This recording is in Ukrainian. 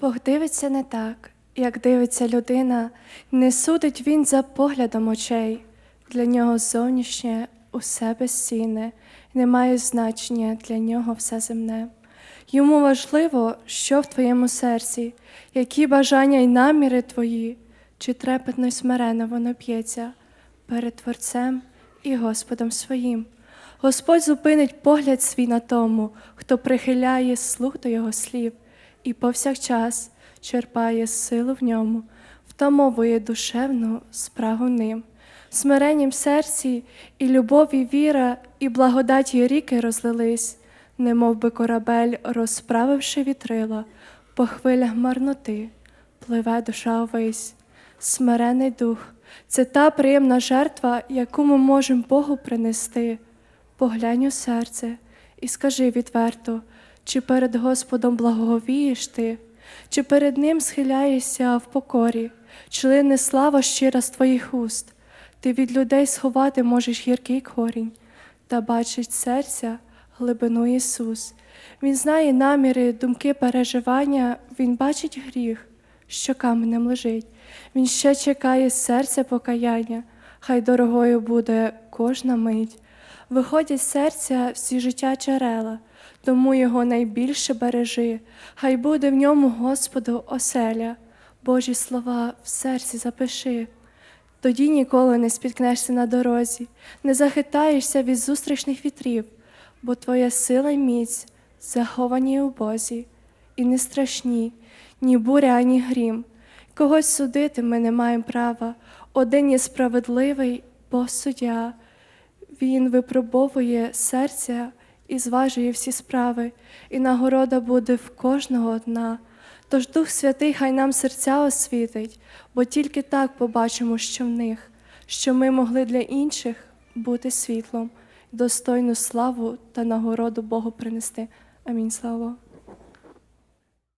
Бог дивиться не так, як дивиться людина, не судить він за поглядом очей. Для нього зовнішнє усе безцінне, не має значення для нього все земне. Йому важливо, що в твоєму серці, які бажання й наміри твої, чи трепетно й смирено воно п'ється перед Творцем і Господом своїм. Господь зупинить погляд свій на тому, хто прихиляє слух до його слів, і повсякчас черпає силу в ньому, втамовує душевну спрагу ним. Смиренням серці і любов, і віра, і благодаті ріки розлились, немов би корабель, розправивши вітрила, по хвилях марноти пливе душа овись. Смирений дух це та приємна жертва, яку ми можемо Богу принести. Поглянь у серце і скажи відверто, чи перед Господом благоговієш ти, чи перед Ним схиляєшся в покорі, чи слава щира з твоїх уст. Ти від людей сховати можеш гіркий корінь, та бачить серця глибину Ісус. Він знає наміри, думки, переживання, Він бачить гріх, що каменем лежить. Він ще чекає серця покаяння, хай дорогою буде кожна мить. Виходять з серця всі життя джерела, тому його найбільше бережи, хай буде в ньому Господу оселя, Божі слова в серці запиши. Тоді ніколи не спіткнешся на дорозі, не захитаєшся від зустрічних вітрів, бо твоя сила й міць заховані у Бозі, і не страшні ні буря, ані грім. Когось судити ми не маємо права. Один є справедливий, Бог суддя. Він випробовує серця і зважує всі справи, і нагорода буде в кожного одна. Тож Дух Святий хай нам серця освітить, бо тільки так побачимо, що в них, що ми могли для інших бути світлом, достойну славу та нагороду Богу принести. Амінь. Слава.